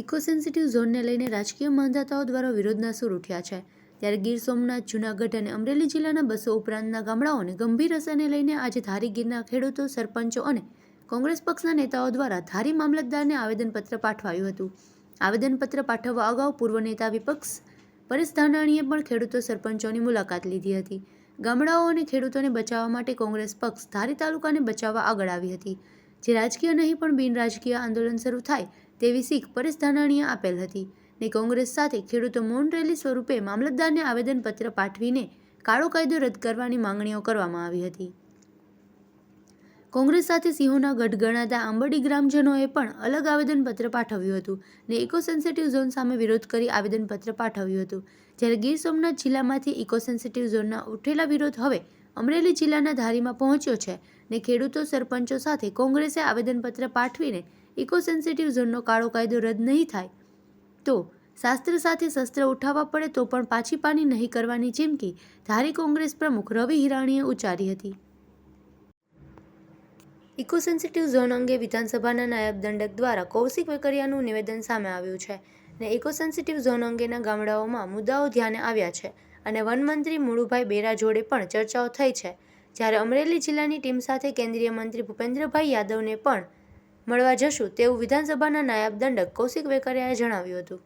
Eco sensitive ઝોનને લઈને રાજકીય માંધાતાઓ દ્વારા વિરોધના સૂર ઉઠ્યા છે. ત્યારે ગીર સોમનાથ, જૂનાગઢ અને અમરેલી જિલ્લાના બસો ઉપરાંતના ગામડાઓને ગંભીર અસરને લઈને આજે ધારી ગીરના ખેડૂતો, સરપંચો અને કોંગ્રેસ પક્ષના નેતાઓ દ્વારા ધારી મામલતદારને આવેદનપત્ર પાઠવાયું હતું. આવેદનપત્ર પાઠવવા અગાઉ પૂર્વ નેતા વિપક્ષ પરેશ ધાનાણીએ પણ ખેડૂતો, સરપંચોની મુલાકાત લીધી હતી. ગામડાઓ અને ખેડૂતોને બચાવવા માટે કોંગ્રેસ પક્ષ ધારી તાલુકાને બચાવવા આગળ આવી હતી. જે રાજકીય નહીં પણ બિન રાજકીય આંદોલન શરૂ થાય તેવી શીખ પરેશ ધાનાણીએ આપેલ હતી ને કોંગ્રેસ સાથે ખેડૂતો મૌન રેલી સ્વરૂપે મામલતદારને આવેદનપત્ર પાઠવીને કાળો કાયદો રદ કરવાની માંગણીઓ કરવામાં આવી હતી. કોંગ્રેસ સાથે સિંહોના ગઢ ગણાતા આંબડી ગ્રામજનોએ પણ અલગ આવેદનપત્ર પાઠવ્યું હતું ને ઇકો સેન્સિટિવ ઝોન સામે વિરોધ કરી આવેદનપત્ર પાઠવ્યું હતું. જ્યારે ગીર સોમનાથ જિલ્લામાંથી ઇકો સેન્સિટિવ ઝોનના ઉઠેલા વિરોધ હવે અમરેલી જિલ્લાના ધારીમાં પહોંચ્યો છે ને ખેડૂતો સરપંચો સાથે કોંગ્રેસે આવેદનપત્ર પાઠવીને ઇકો સેન્સિટિવ ઝોનનો કાળો કાયદો રદ નહીં થાય. તો શાસ્ત્ર સાથે શસ્ત્ર ઉઠાવવા પડે તો પણ પાછી પાની નહીં કરવાની ચીમકી ધારી કોંગ્રેસ પ્રમુખ રવિ હિરાણીએ ઉચ્ચારી હતી. ઇકો સેન્સિટિવ ઝોન અંગે વિધાનસભાના નાયબ દંડક દ્વારા કૌશિક વેકરિયાનું નિવેદન સામે આવ્યું છે ને ઇકો સેન્સિટિવ ઝોન અંગેના ગામડાઓમાં મુદ્દાઓ ધ્યાને આવ્યા છે. અને વનમંત્રી મુળુભાઈ બેરા જોડે પણ ચર્ચાઓ થઈ છે. જ્યારે અમરેલી જિલ્લાની ટીમ સાથે કેન્દ્રીય મંત્રી ભૂપેન્દ્રભાઈ યાદવને પણ મળવા જશું તેવું વિધાનસભાના નાયબ દંડક કૌશિક વેકરિયાએ જણાવ્યું હતું.